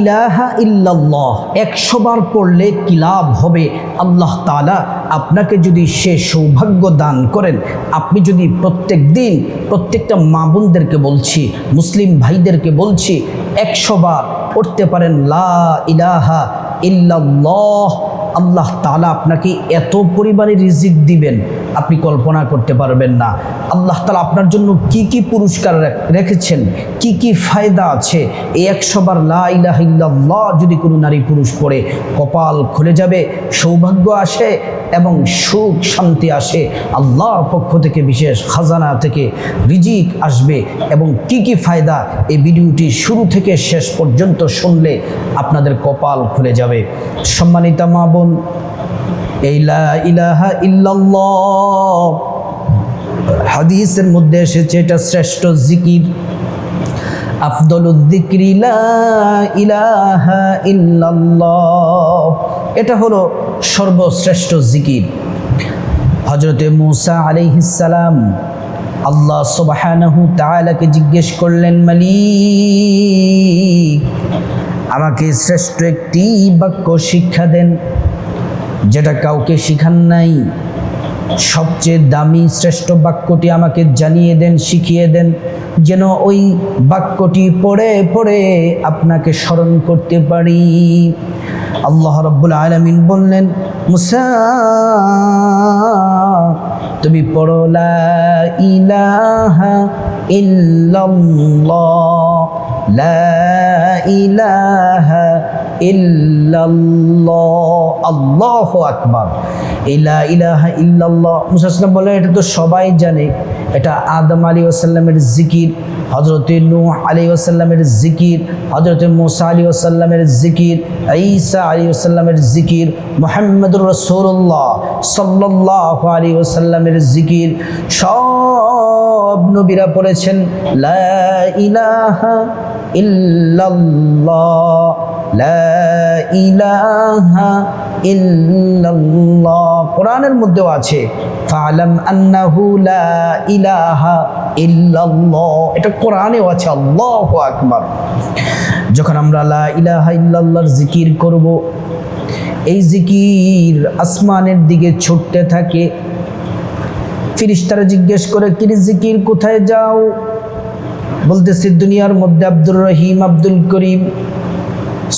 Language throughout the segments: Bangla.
ইলাহা ইল্লাল্লাহ। একশো বার পড়লে কি লাভ হবে? আল্লাহ তালা আপনাকে যদি সে সৌভাগ্য দান করেন, আপনি যদি প্রত্যেক দিন প্রত্যেকটা মা বোনদেরকে বলছি, মুসলিম ভাইদেরকে বলছি, একশো বার পড়তে পারেন লা ইলাহা ইল্লাল্লাহ। আল্লাহ তালা আপনাকে এত পরিমাণে রিজিক দিবেন, আপনি কল্পনা করতে পারবেন না। আল্লাহ তালা আপনার জন্য কি কি পুরস্কার রেখেছেন, কি কি ফায়দা আছে? এই একশোবার লা ইলাহা ইল্লাল্লাহ যদি কোনো নারী পুরুষ পড়ে, কপাল খুলে যাবে, সৌভাগ্য আসে এবং সুখ শান্তি আসে, আল্লাহর পক্ষ থেকে বিশেষ খাজানা থেকে রিজিক আসবে এবং কি কি ফায়দা এই ভিডিওটি শুরু থেকে শেষ পর্যন্ত শুনলে আপনাদের কপাল খুলে যাবে। সম্মানিতা মা এই ইলাহা ইল্লাল্লাহ হাদিসের মধ্যে এসেছে, এটা শ্রেষ্ঠ জিকির। আফদলুদ্দিক্রি ইলাহা ইল্লাল্লাহ, এটা হলো সর্বশ্রেষ্ঠ জিকির। হজরতে মুসা আলাইহিসালাম আল্লাহ তাআলাকে জিজ্ঞেস করলেন, মালিক, আমাকে শ্রেষ্ঠ একটি বাক্য শিক্ষা দেন। যেটা কাউকে শিখান নাই, সবচেয়ে দামি শ্রেষ্ঠ বাক্যটি আমাকে জানিয়ে দেন, শিখিয়ে দেন, যেন ওই বাক্যটি পড়ে পড়ে আপনাকে স্মরণ করতে পারি। আল্লাহ রব্বুল আলমিন বললেন, মুসা, তুমি পড়ো, লা ইলাহা ইল্লাল্লাহ, লা ইলাহা ইল্লাল্লাহ। আল্লাহু আকবার। ইলা ইলাহা ইল্লাল্লাহ। মুসা সাল্লাম বললেন এটা তো সবাই জানে। এটা আদম আলী ওসাল্লামের জিকির হজরতে নূহ আলী ওসাল্লামের জিকির হজরতে মুসা আলী ওসাল্লামের জিকির, ঈসা আলী ওসাল্লামের জিকির, মোহাম্মদুর রসুল্লাহ সাল্লাহ আলী ওসাল্লামের জিকির। সব নবীরা পড়েছেন, লা ইলাহা ইল্লাল্লাহ, লা ইলাহা ইল্লাল্লাহ। কোরআনের মধ্যেও আছে, ফালাম আন্নাহু লা ইলাহা ইল্লাল্লাহ। এটা কোরআনেও আছে, আল্লাহু আকবার। যখন আমরা লা ইলাহা ইল্লাল্লাহর জিকির করব, এই জিকির আসমানের দিকে ছুটতে থাকে। ফিরিস্তারা জিজ্ঞেস করে, কিরি জিকির, কোথায় যাও? বলতেছে, দুনিয়ার মধ্যে আব্দুর রহিম, আব্দুল করিম,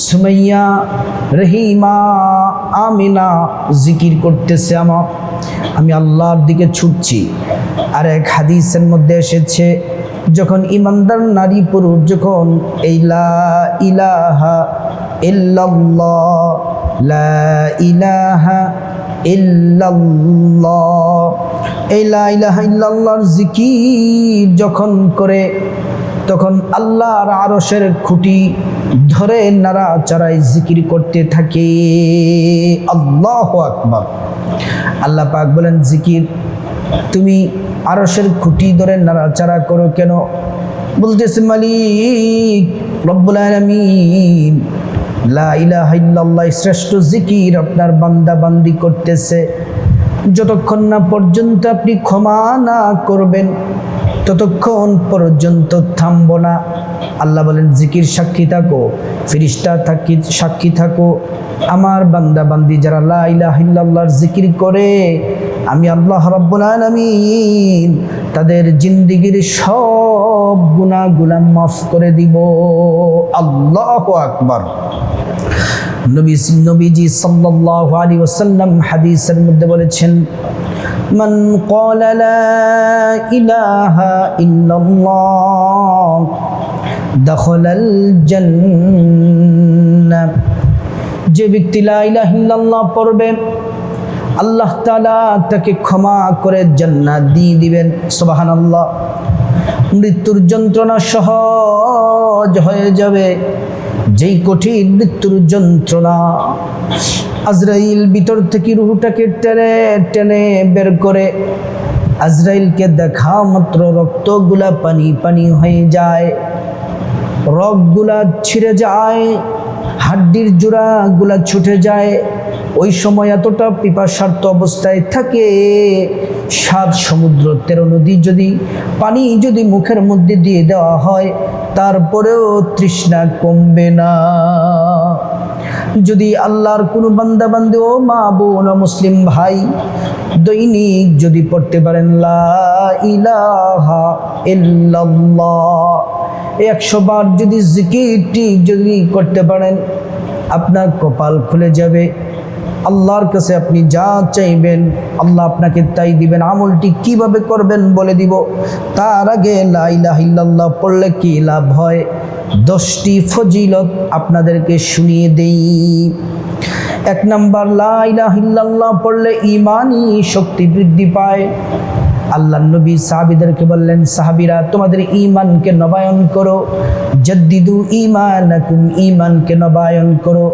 সুমাইয়া রহিমা, আমিনা জিকির করতেছে আমার। আমি আল্লাহর দিকে ছুটছি। আর এক হাদিসের মধ্যে এসেছে, যখন ইমানদার নারী পুরুষ যখন ইলাহা ইল্লাল্লাহ, লা ইলাহা এই জিকির যখন করে, তখন আল্লাহর আরশের খুঁটি ধরে নাড়াচাড়াই জিকির করতে থাকে। আল্লাহ আকবার। আল্লাহ পাক বলেন, জিকির, তুমি আরশের খুঁটি ধরে নাড়াচাড়া করো কেন? বলতেছে মালিক, রব্বুল আলামিন শ্রেষ্ঠ জিকির আপনার বান্দা বান্দি করতেছে। যতক্ষণ না পর্যন্ত আপনি ক্ষমা না করবেন, ততক্ষণ পর্যন্ত থামব না। আল্লাহ বলেন, জিকির সাক্ষী থাকো, ফিরিস্তা থাকি, সাক্ষী থাকো। আমার বান্দা বান্দি যারা লাইলা ইলাহা ইল্লাল্লাহর জিকির করে আমি আল্লাহ রাব্বুল আলামিন তাদের জিন্দিগির সব গুনাহগুলা মাফ করে দিব। আল্লাহ আকবার। নবী, নবীজি সাল্লাল্লাহু আলাইহি ওয়াসাল্লাম হাদিসের মধ্যে বলেছেন, মান ক্বালা লা ইলাহা ইল্লাল্লাহ দাখালাল জান্নাহ। যে ব্যক্তি লা ইলাহা ইল্লাল্লাহ পড়বে আল্লাহ তাআলা তাকে ক্ষমা করে জান্নাত দিয়ে দিবেন। সুবহানাল্লাহ। মৃত্যুর যন্ত্রণা সহজ হয়ে যাবে। যেই কঠিন মৃত্যুর যন্ত্রণা, আজরাইল ভিতর থেকে রুহুটাকে টেনে টেনে বের করে, আজরাইলকে দেখা মাত্র রক্তগুলা পানি পানি হয়ে যায়। রগগুলা ছিঁড়ে যায়, হাড্ডির জোড়াগুলা ছুটে যায়। ওই সময় এতটা পিপাসার্থ অবস্থায় থাকে, সাত সমুদ্র, তেরো নদী যদি, পানি যদি মুখের মধ্যে দিয়ে দেওয়া হয়, তারপরেও তৃষ্ণা কমবে না। যদি আল্লাহর কোনো বান্দা বান্দে, ও মা বোন মুসলিম ভাই, দৈনিক যদি পড়তে পারেন একশো বার যদি জিকিরটি যদি করতে পারেন, আপনার কপাল খুলে যাবে। আল্লাহর কাছে আপনি যা চাইবেন, আল্লাহ আপনাকে তাই দিবেন। আমলটি কীভাবে করবেন বলে দিব। তার আগে লাইলাহিল্লাহ পড়লে কি লাভ হয়? দশটি ফজিলত আপনাদেরকে শুনিয়ে দেই। এক নাম্বার লাইলাহিল্লাহ পড়লে ইমানই শক্তি বৃদ্ধি পায়। আল্লাহ নবী সাহাবিদেরকে বললেন, সাহাবিরা, তোমাদের ইমানকে নবায়ন করো। জদ্দিদু ইমানাকুম ইমানকে নবায়ন করো।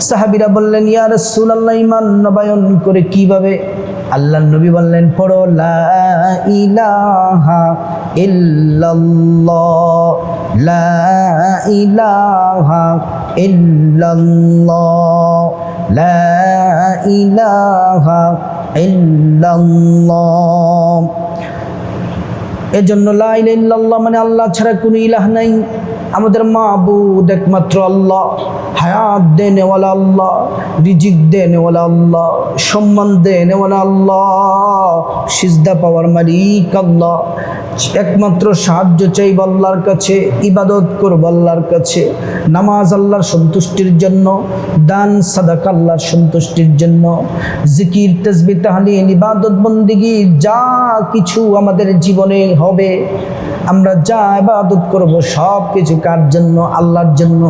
সাহাবিরা বললেন, ইয়া রাসূলুল্লাহ ইমান নবায়ন করে কীভাবে? আল্লাহ নবী বললেন, পড়ো, লা লা ইলাহা লা ইলাহা এজন্য লা মানে আল্লাহ ছাড়া কোনো ইলাহ নাই। আমাদের মাহবুদ একমাত্র আল্লাহ। হায়াত দেনেওয়ালা আল্লাহ, রিজিক দেনেওয়ালা আল্লাহ, সম্মান দেনেওয়ালা আল্লাহ, সিজদা পাওয়ার মালিক আল্লাহ। একমাত্র সাহায্য চাইব আল্লাহর কাছে, ইবাদত করব আল্লাহর কাছে। নামাজ আল্লাহর সন্তুষ্টির জন্য, দান সাদাক আল্লাহর সন্তুষ্টির জন্য। জিকির তসবি তাহলিন ইবাদত, বন্দিগি, যা কিছু আমাদের জীবনে হবে। আমরা যা ইবাদত করব সব কিছু কার জন্য? আল্লাহর জন্য।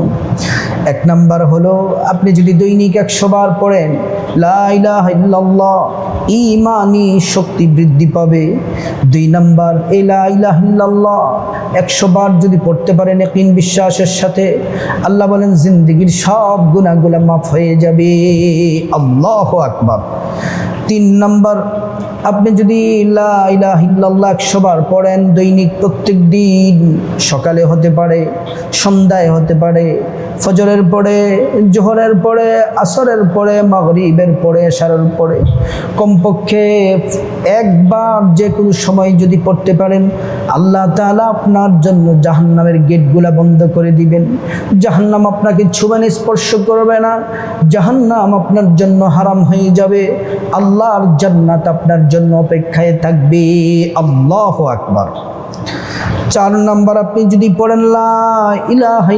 এক নাম্বার হলো, আপনি যদি দৈনিক একশো বার পড়েন, লা ইলাহা ইল্লাল্লাহ ইমানি শক্তি বৃদ্ধি পাবে। দুই নাম্বার এ লা ইলাহা ইল্লাল্লাহ, একশো বার যদি পড়তে পারেন একদিন বিশ্বাসের সাথে, আল্লাহ বলেন, জিন্দগির সব গুণাগুলা মাফ হয়ে যাবে। আল্লাহ আকবার। তিন নাম্বার, আপনি যদি লা ইলাহা ইল্লাল্লাহ একশো পড়েন, দৈনিক প্রত্যেক দিন, সকালে হতে পারে, সন্ধ্যায় হতে পারে, ফজরের পরে, জোহরের পরে, আসরের পরে, মাগরিবের পরে, এশারের পরে, কমপক্ষে একবার যে কোনো সময় যদি পড়তে পারেন, আল্লাহ তাআলা আপনার জন্য জাহান্নামের গেটগুলা বন্ধ করে দিবেন। জাহান্নাম আপনাকে ছুবানি স্পর্শ করবে না, জাহান্নাম আপনার জন্য হারাম হয়ে যাবে। আল্লাহর জান্নাত আপনার জন্য অপেক্ষায় থাকবে। আল্লাহ আকবার। চার নাম্বার আপনি যদি পড়েন, লা ইলাহা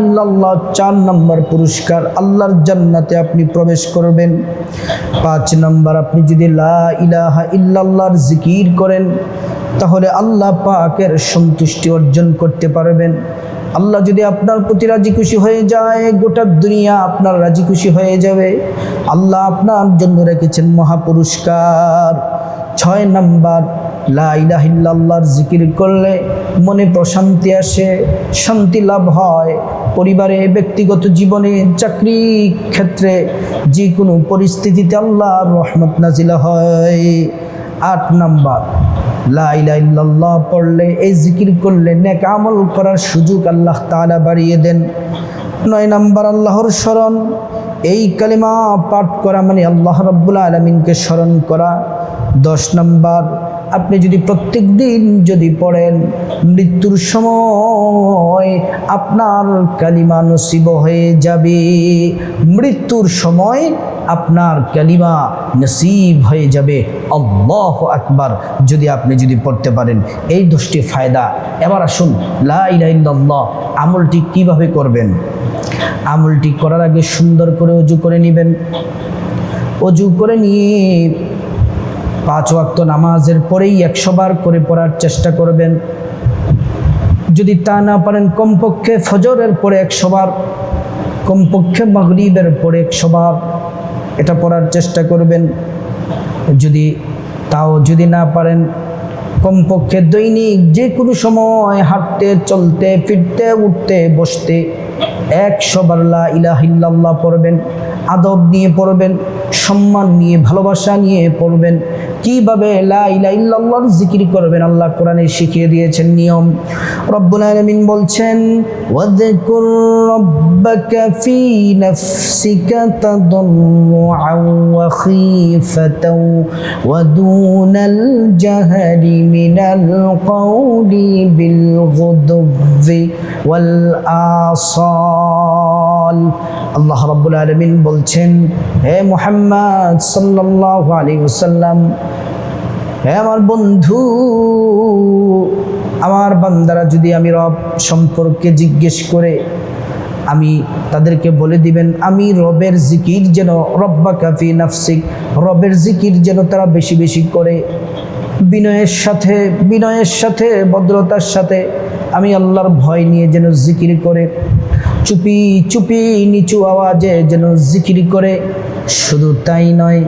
চার নাম্বার পুরস্কার আল্লাহর জান্নাতে আপনি প্রবেশ করবেন। পাঁচ নাম্বার আপনি যদি লা ইলাহা ইল্লাল্লাহর জিকির করেন, তাহলে আল্লাহ পাকের সন্তুষ্টি অর্জন করতে পারবেন। আল্লাহ যদি আপনার প্রতি রাজি খুশি হয়ে যায়, গোটা দুনিয়া আপনার রাজি খুশি হয়ে যাবে। আল্লাহ আপনার জন্য রেখেছেন মহাপুরস্কার। ছয় নাম্বার, লা ইলাহা ইল্লাল্লাহর জিকির করলে মনে প্রশান্তি আসে, শান্তি লাভ হয়। পরিবারে, ব্যক্তিগত জীবনে, চাকরি ক্ষেত্রে যে কোনো পরিস্থিতিতে আল্লাহর রহমত নাজিলা হয়। আট নাম্বার। লা ইলাহা ইল্লাল্লাহ পড়লে, এই জিকির করলে, নেক আমল করার সুযোগ আল্লাহ তালা বাড়িয়ে দেন। নয় নাম্বার, আল্লাহর স্মরণ। এই কালিমা পাঠ করা মানে আল্লাহ রব্বুল আলমিনকে স্মরণ করা। দশ নাম্বার, আপনি যদি প্রত্যেক দিন যদি পড়েন, মৃত্যুর সময় আপনার কালিমা নসিব হয়ে যাবে। মৃত্যুর সময় আপনার কালিমা নসিব হয়ে যাবে। আল্লাহ আকবার। যদি আপনি যদি পড়তে পারেন, এই দশটি ফায়দা। এবার আসুন, লা ইলাহা ইল্লাল্লাহ, আমলটি কীভাবে করবেন? আমলটি করার আগে সুন্দর করে অজু করে নেবেন। অজু করে নিয়ে পাঁচ ওয়াক্ত নামাজের পরেই একশো বার করে পড়ার চেষ্টা করবেন। যদি তা না পারেন, কমপক্ষে ফজরের পরে একশো বার, কমপক্ষে মাগরিবের পরে একশো বার। এটা পড়ার চেষ্টা করবেন। যদি তাও যদি না পারেন, কমপক্ষে দৈনিক যে কোনো সময় হাঁটতে, চলতে, ফিরতে, উঠতে, বসতে একশো বারলা ইলাহিল্লাহ পড়বেন। আদব নিয়ে পড়বেন, সম্মান নিয়ে, ভালোবাসা নিয়ে পড়বেন। কীভাবে লা ইল্লাল্লাহর জিকির করবেন আল্লাহ কোরআনে শিখিয়ে দিয়েছেন নিয়ম। রব্বুল আলামিন বলছেন, ওয়াযকুর রাব্বাকা ফি নাফসিকা তাদাররুআন ওয়া খিফাতাও ওয়া দুনাল জাহরি মিনাল কওলি আসাল আল্লাহ রাব্বুল আলামিন বলছেন, হে মুহাম্মদ সাল্লাল্লাহু আলাইহি ওয়াসাল্লাম, হে আমার বন্ধু, আমার বান্দারা যদি আমি রব সম্পর্কে জিজ্ঞেস করে, আমি তাদেরকে বলে দিবেন, আমি রবের জিকির যেন রব্বা কাফি নাফসিক, রবের জিকির যেন তারা বেশি বেশি করে, বিনয়ের সাথে বিনয়ের সাথে, ভদ্রতার সাথে, আমি আল্লাহর ভয় নিয়ে যেন জিকির করে চুপি চুপি নিচু আওয়াজে যেন জিকির করে। শুধু তাই নয়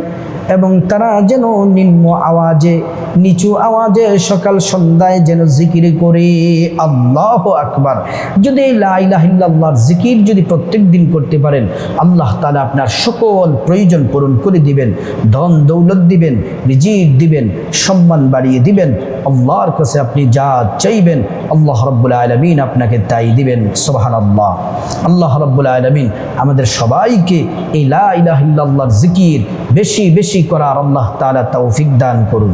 এবং তারা যেন নিম্ন আওয়াজে, নিচু আওয়াজে সকাল সন্ধ্যায় যেন জিকির করে। আল্লাহ আকবার। যদি এই জিকির যদি প্রত্যেক দিন করতে পারেন, আল্লাহ তাআলা আপনার সকল প্রয়োজন পূরণ করে দিবেন, ধন দৌলত দিবেন, রিজিক দিবেন, সম্মান বাড়িয়ে দিবেন। আল্লাহর কাছে আপনি যা চাইবেন, আল্লাহ রব্বুল আলমিন আপনাকে তাই দিবেন। সোবাহান আল্লাহ আল্লাহ রব্বুল আলমিন আমাদের সবাইকে এই লা ইলাহা ইল্লাল্লাহর জিকির বেশি বেশি করার আল্লাহ তাআলা তৌফিক দান করুন।